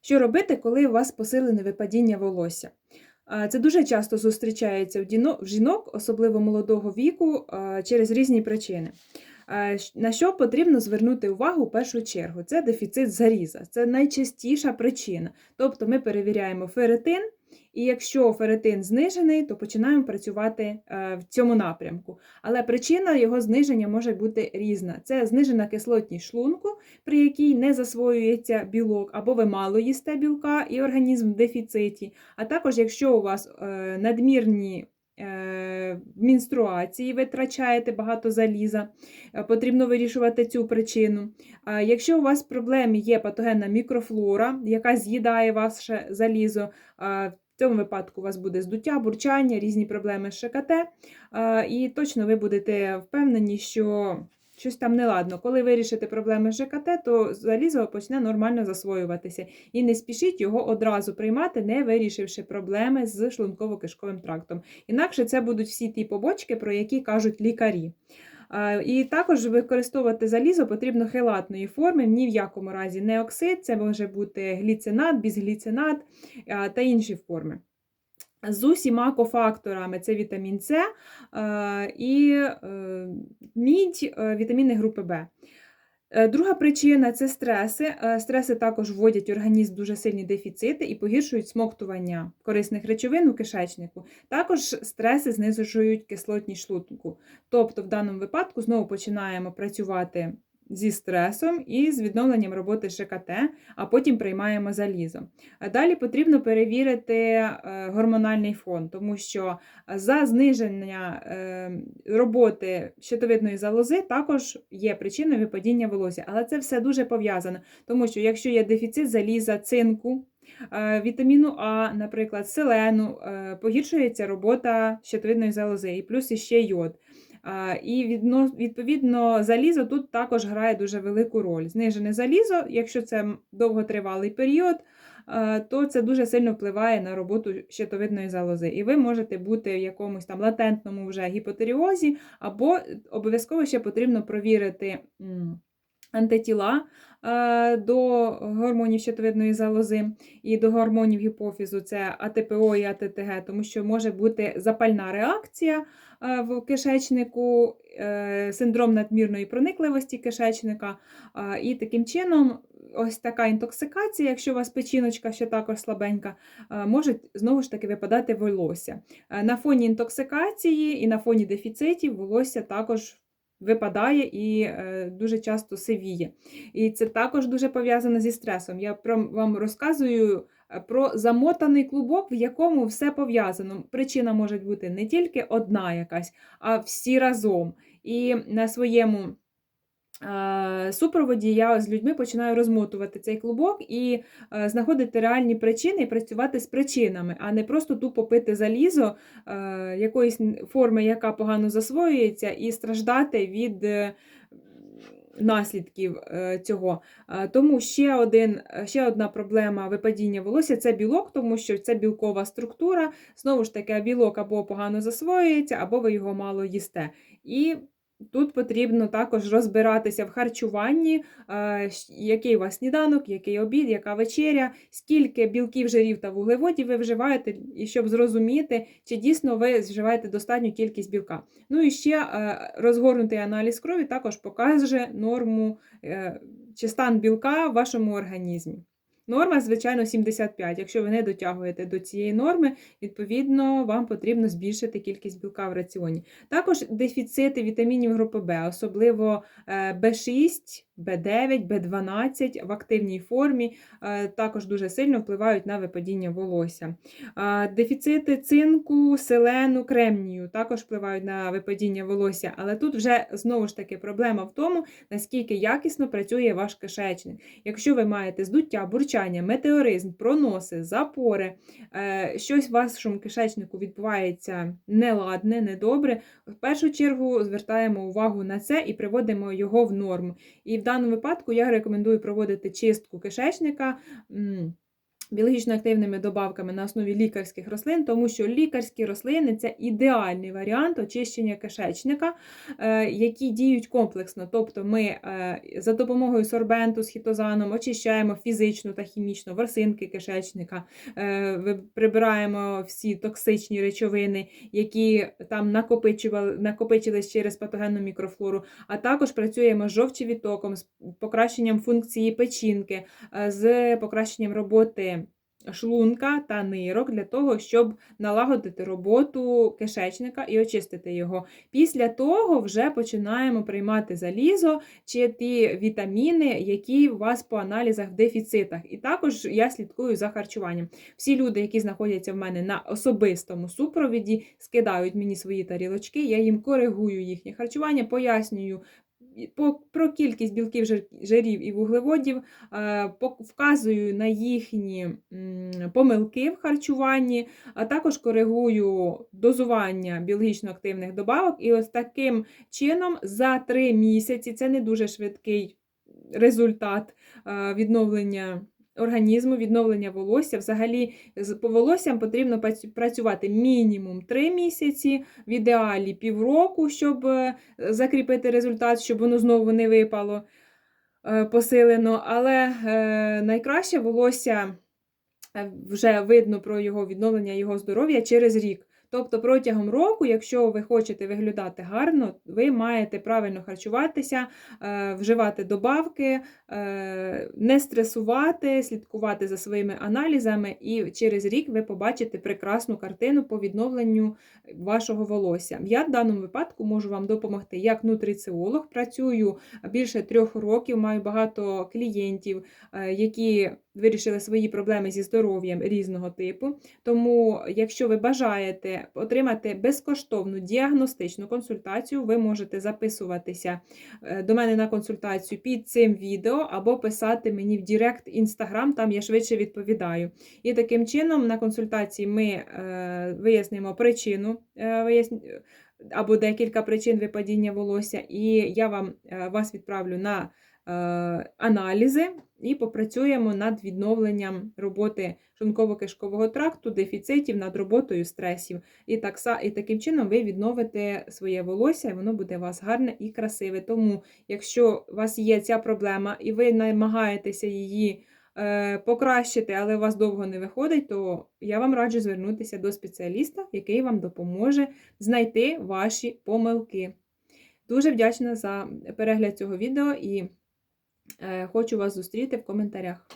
Що робити, коли у вас посилене випадіння волосся? Це дуже часто зустрічається в жінок, особливо молодого віку, через різні причини. На що потрібно звернути увагу в першу чергу? Це дефіцит заріза. Це найчастіша причина. Тобто ми перевіряємо ферритин, і якщо ферритин знижений, то починаємо працювати е, в цьому напрямку. Але причина його зниження може бути різна. Це знижена кислотність шлунку, при якій не засвоюється білок, або ви мало їсте білка і організм в дефіциті. А також, якщо у вас е, надмірні е, витрачаєте ви втрачаєте багато заліза, е, потрібно вирішувати цю причину. Якщо у вас в проблемі є патогенна мікрофлора, яка з'їдає ваше залізо, в цьому випадку у вас буде здуття, бурчання, різні проблеми з ШКТ, і точно ви будете впевнені, що щось там неладно. Коли вирішите проблеми з ЖКТ, то залізо почне нормально засвоюватися. І не спішіть його одразу приймати, не вирішивши проблеми з шлунково-кишковим трактом. Інакше це будуть всі ті побочки, про які кажуть лікарі. І також використовувати залізо потрібно хелатної форми, ні в якому разі не оксид, це може бути гліцинат, бізгліцинат та інші форми. З усіма кофакторами це вітамін С е, і е, мідь, е, вітаміни групи. Е, Друга причина це стреси. Стреси також вводять в організм дуже сильні дефіцити і погіршують смоктування корисних речовин у кишечнику. Також стреси знижують кислотність шлунку. Тобто, в даному випадку знову починаємо працювати зі стресом і з відновленням роботи ШКТ, а потім приймаємо залізо. Далі потрібно перевірити е, гормональний фон, тому що за зниження е, роботи щитовидної залози також є причиною випадіння волосся. Але це все дуже пов'язано, тому що якщо є дефіцит заліза, цинку, е, вітаміну А, наприклад, селену, погіршується робота щитовидної залози, і плюс іще йод. І відповідно залізо тут також грає дуже велику роль. Знижене залізо, якщо це довготривалий період, е, то це дуже сильно впливає на роботу щитовидної залози. І ви можете бути в якомусь там латентному вже гіпотеріозі, або обов'язково ще потрібно провірити. Антитіла е, до гормонів щитовидної залози і до гормонів гіпофізу це АТПО і АТТГ, тому що може бути запальна реакція е, в кишечнику, е, синдром надмірної проникливості кишечника. е, І таким чином, ось така інтоксикація, якщо у вас печіночка ще також слабенька, е, може знову ж таки випадати волосся. Е, На фоні інтоксикації і на фоні дефіцитів волосся також випадає і е, дуже часто сивіє. І це також дуже пов'язано зі стресом. Я вам розказую е, про замотаний клубок, в якому все пов'язано. Причина може бути не тільки одна якась, а всі разом. І на своєму е, супроводі я з людьми починаю розмотувати цей клубок і е, знаходити реальні причини і працювати з причинами, а не просто тупо пити залізо е, якоїсь форми, яка погано засвоюється, і страждати від. Наслідків е, цього. Тому ще, один, ще одна проблема випадіння волосся це білок, тому що це білкова структура. Знову ж таки, білок або погано засвоюється, або ви його мало їсте. І тут потрібно також розбиратися в харчуванні, е, який у вас сніданок, який обід, яка вечеря, скільки білків, жирів та вуглеводів ви вживаєте, і щоб зрозуміти, чи дійсно ви вживаєте достатню кількість білка. Ну і ще е, розгорнутий аналіз крові також покаже норму е, чи стан білка в вашому організмі. Норма, звичайно, 75. Якщо ви не дотягуєте до цієї норми, відповідно, вам потрібно збільшити кількість білка в раціоні. Також дефіцити вітамінів групи В, особливо е, В6, В9, В12 в активній формі, е, також дуже сильно впливають на випадіння волосся. Дефіцити цинку, селену, кремнію також впливають на випадіння волосся, але тут вже знову ж таки проблема в тому, наскільки якісно працює ваш кишечник. Якщо ви маєте здуття, бурчання, метеоризм, проноси, запори, е, щось в вашому кишечнику відбувається неладне, недобре, в першу чергу звертаємо увагу на це і приводимо його в норму. І в даному випадку я рекомендую проводити чистку кишечника. Біологічно активними добавками на основі лікарських рослин, тому що лікарські рослини це ідеальний варіант очищення кишечника, е, які діють комплексно. Тобто ми е, за допомогою сорбенту з хітозаном очищаємо фізично та хімічно ворсинки кишечника, е, прибираємо всі токсичні речовини, які там накопичились через патогенну мікрофлору, а також працюємо з жовчовідтоком, з покращенням функції печінки, з покращенням роботи шлунка та нирок для того, щоб налагодити роботу кишечника і очистити його. Після того вже починаємо приймати залізо чи ті вітаміни, які у вас по аналізах в дефіцитах. І також я слідкую за харчуванням. Всі люди, які знаходяться в мене на особистому супровіді, скидають мені свої тарілочки, я їм коригую їхнє харчування, пояснюю. По- Про кількість білків, жир- жирів і вуглеводів, е, вказую на їхні помилки в харчуванні, а також коригую дозування біологічно активних добавок. І ось таким чином за три місяці це не дуже швидкий результат е, відновлення організму, відновлення волосся. Взагалі, з волоссям потрібно працювати мінімум 3 місяці, в ідеалі півроку, щоб е, закріпити результат, щоб воно знову не випало е, посилено. Але е, найкраще волосся вже видно про його відновлення, його здоров'я через рік. Тобто протягом року, якщо ви хочете виглядати гарно, ви маєте правильно харчуватися, е, вживати добавки, е, не стресувати, слідкувати за своїми аналізами, і через рік ви побачите прекрасну картину по відновленню вашого волосся. Я в даному випадку можу вам допомогти як нутриціолог. Працюю більше трьох років, маю багато клієнтів, е, які вирішили свої проблеми зі здоров'ям різного типу. Тому, якщо ви бажаєте отримати безкоштовну діагностичну консультацію, ви можете записуватися е, до мене на консультацію під цим відео або писати мені в Директ Instagram, там я швидше відповідаю. І таким чином на консультації ми е, вияснимо причину е, або декілька причин випадіння волосся, і я вам вас відправлю на аналізи і попрацюємо над відновленням роботи шлунково-кишкового тракту, дефіцитів, над роботою стресів. І, так, і таким чином ви відновите своє волосся, і воно буде у вас гарне і красиве. Тому, якщо у вас є ця проблема і ви намагаєтеся її е, покращити, але у вас довго не виходить, то я вам раджу звернутися до спеціаліста, який вам допоможе знайти ваші помилки. Дуже вдячна за перегляд цього відео і е, хочу вас зустріти в коментарях.